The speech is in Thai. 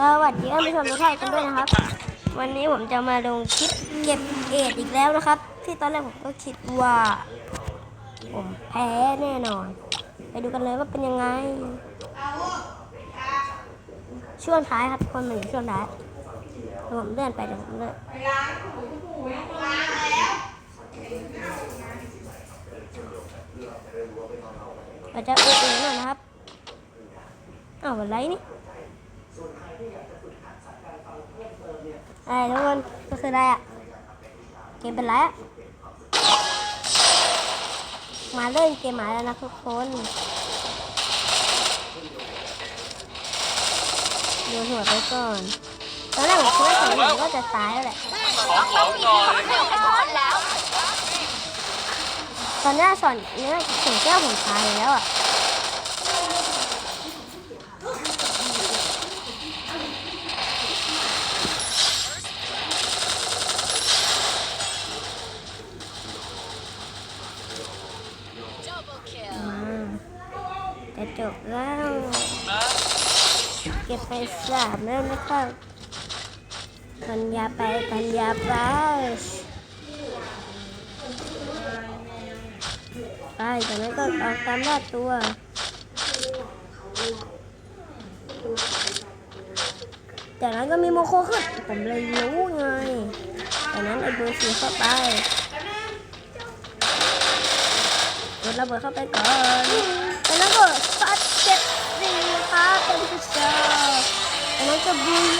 สวัสดีท่านผู้ชมทุกท่านกันด้วยนะครับ วันนี้ผมจะมาลงคลิปเก็บเอทอีกแล้วนะครับ ที่ตอนแรกผมก็คิดว่าผมแพ้แน่นอน ไปดูกันเลยว่าเป็นยังไง ช่วงท้ายครับคนมันอยู่ช่วงท้ายผมเลื่อนไปเดี๋ยวผมเลื่อนเราจะเอทเองหน่อยนะครับอ้าวอะไรนี่ อะไรทุกคนก็คืออะไรอะ เกมเป็นไรอะ มาเล่นเกมหมายแล้วนะทุกคนดูหัวไปก่อนตอนแรกผมคิดว่าผมก็จะตายแล้วแหละขอของหน่อยตอนนี้สอนเนื้อถึงแก้วผมตายแล้วอะ จะจบแล้วเก็บไปสามแล้วนะครับปัญญาไปปัญญาไปไปจากนั้นก็ออกตามล่าตัวจากนั้นก็มีโมโคขึ้นผมเลยรู้ไงจากนั้นไอ้เบอร์สีเข้าไปก ดระเบิดเข้าไปก่อนจากนั้นก็ซัดเจ็บสี่ครับท่านผู้ชมจากนั้นก็บูยา